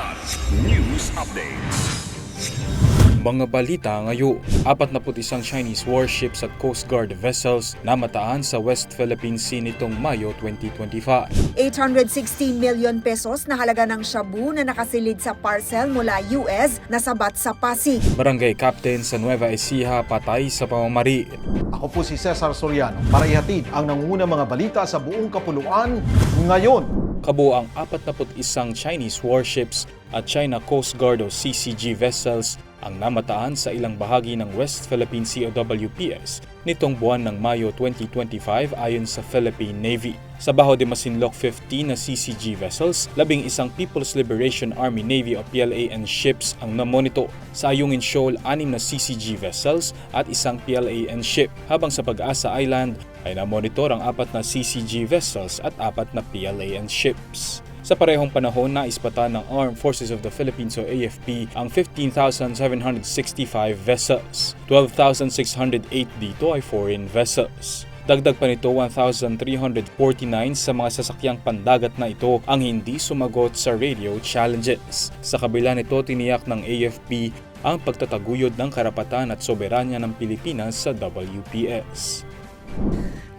Kilat News Updates. Mga balita ngayon, 41 Chinese warships at Coast Guard vessels namataan sa West Philippine Sea nitong Mayo 2025. 860 million pesos na halaga ng shabu na nakasilid sa parcel mula US na sabat sa Pasig. Barangay Captain sa Nueva Ecija patay sa pamamari. Ako po si Cesar Soriano para ihatid ang nangungunang mga balita sa buong kapuluan ngayon. Kabuo ang 41 Chinese warships at China Coast Guard o CCG vessels ang namataan sa ilang bahagi ng West Philippine Sea o WPS nitong buwan ng Mayo 2025 ayon sa Philippine Navy. Sa Baho de Masinloc 15 na CCG vessels, labing isang People's Liberation Army Navy o PLAN ships ang namonito. Sa Ayungin Shoal, anim na CCG vessels at isang PLAN ship, habang sa Pag-asa Island ay namonitor ang apat na CCG vessels at apat na PLAN ships. Sa parehong panahon, naispatan ng Armed Forces of the Philippines o AFP ang 15,765 vessels. 12,608 dito ay foreign vessels. Dagdag pa nito 1,349 sa mga sasakyang pandagat na ito ang hindi sumagot sa radio challenges. Sa kabila nito, tiniyak ng AFP ang pagtataguyod ng karapatan at soberanya ng Pilipinas sa WPS.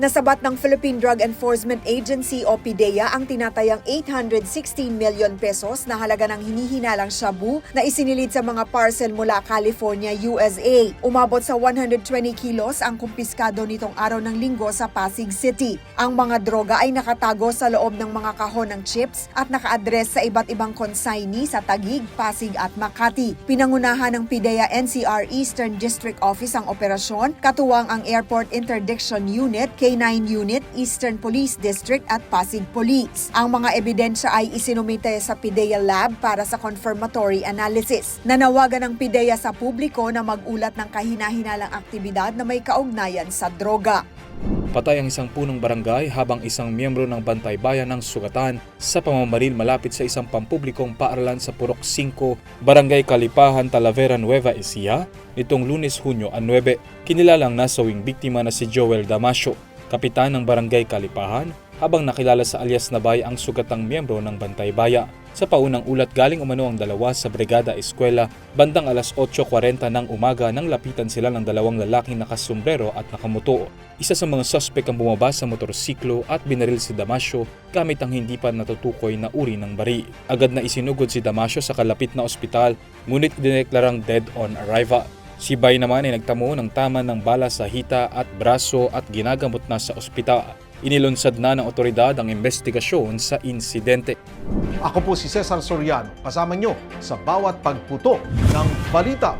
Nasabat ng Philippine Drug Enforcement Agency o PDEA ang tinatayang 816 million pesos na halaga ng hinihinalang shabu na isinilid sa mga parcel mula California, USA. Umabot sa 120 kilos ang kumpiskado nitong araw ng linggo sa Pasig City. Ang mga droga ay nakatago sa loob ng mga kahon ng chips at naka-address sa iba't ibang consignee sa Tagig, Pasig at Makati. Pinangunahan ng PDEA NCR Eastern District Office ang operasyon, katuwang ang Airport Interdiction Unit, K9 Unit, Eastern Police District at Pasig Police. Ang mga ebidensya ay isinumite sa PIDEA Lab para sa confirmatory analysis. Nanawagan ng PIDEA sa publiko na magulat ng kahina-hinalang aktibidad na may kaugnayan sa droga. Patay ang isang punong barangay habang isang miyembro ng Bantay Bayan ng sugatan sa pamamaril malapit sa isang pampublikong paaralan sa Purok 5, Barangay Kalipahan, Talavera, Nueva Ecija, nitong lunes Hunyo 9. Kinilalang nasawing biktima na si Joel Damasio, kapitan ng Barangay Kalipahan, habang nakilala sa alias na bay ang sugatang miyembro ng Bantay Baya. Sa paunang ulat galing umano ang dalawa sa Brigada Eskwela, bandang alas 8.40 ng umaga nang lapitan sila ng dalawang lalaking nakasumbrero at nakamuto. Isa sa mga suspek ang bumaba sa motorsiklo at binaril si Damasio gamit ang hindi pa natutukoy na uri ng bari. Agad na isinugod si Damasio sa kalapit na ospital, ngunit idineklarang dead on arrival. Si Bay naman ay nagtamo ng tama ng bala sa hita at braso at ginagamot na sa ospital. Inilunsad na ng otoridad ang investigasyon sa insidente. Ako po si Cesar Soriano, kasama nyo sa bawat pagputo ng balita.